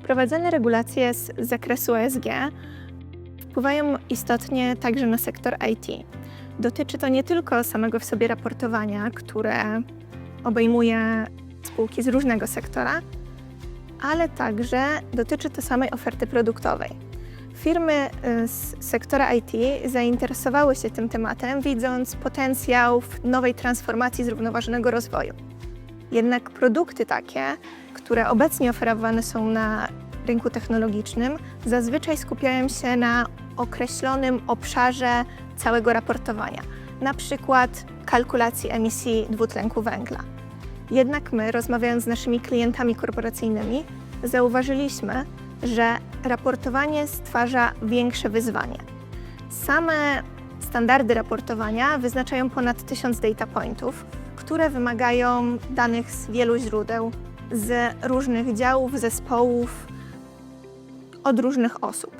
Wprowadzone regulacje z zakresu ESG wpływają istotnie także na sektor IT. Dotyczy to nie tylko samego w sobie raportowania, które obejmuje spółki z różnego sektora, ale także dotyczy to samej oferty produktowej. Firmy y, z sektora IT zainteresowały się tym tematem, widząc potencjał w nowej transformacji zrównoważonego rozwoju. Jednak produkty takie, które obecnie oferowane są na rynku technologicznym, zazwyczaj skupiają się na określonym obszarze całego raportowania, na przykład kalkulacji emisji dwutlenku węgla. Jednak my, rozmawiając z naszymi klientami korporacyjnymi, zauważyliśmy, że raportowanie stwarza większe wyzwanie. Same standardy raportowania wyznaczają ponad 1000 data pointów, które wymagają danych z wielu źródeł, z różnych działów, zespołów, od różnych osób.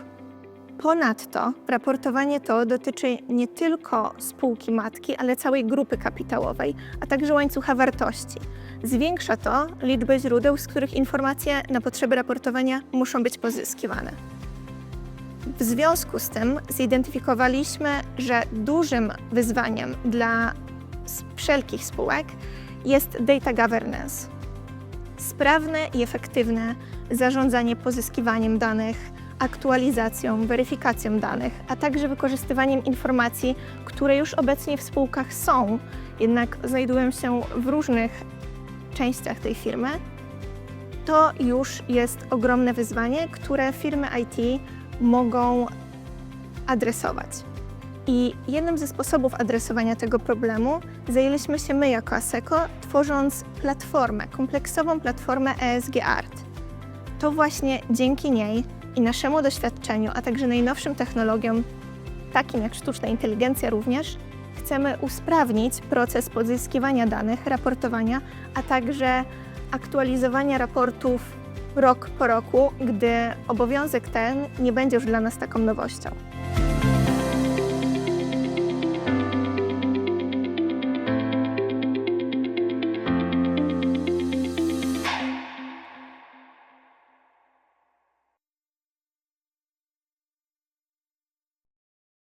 Ponadto raportowanie to dotyczy nie tylko spółki matki, ale całej grupy kapitałowej, a także łańcucha wartości. Zwiększa to liczbę źródeł, z których informacje na potrzeby raportowania muszą być pozyskiwane. W związku z tym zidentyfikowaliśmy, że dużym wyzwaniem dla s- wszelkich spółek jest data governance. Sprawne i efektywne zarządzanie pozyskiwaniem danych, aktualizacją, weryfikacją danych, a także wykorzystywaniem informacji, które już obecnie w spółkach są, jednak znajdują się w różnych częściach tej firmy, to już jest ogromne wyzwanie, które firmy IT mogą adresować. I jednym ze sposobów adresowania tego problemu zajęliśmy się my jako ASECO, tworząc platformę, kompleksową platformę ESG Art. To właśnie dzięki niej i naszemu doświadczeniu, a także najnowszym technologiom, takim jak sztuczna inteligencja również, chcemy usprawnić proces pozyskiwania danych, raportowania, a także aktualizowania raportów rok po roku, gdy obowiązek ten nie będzie już dla nas taką nowością.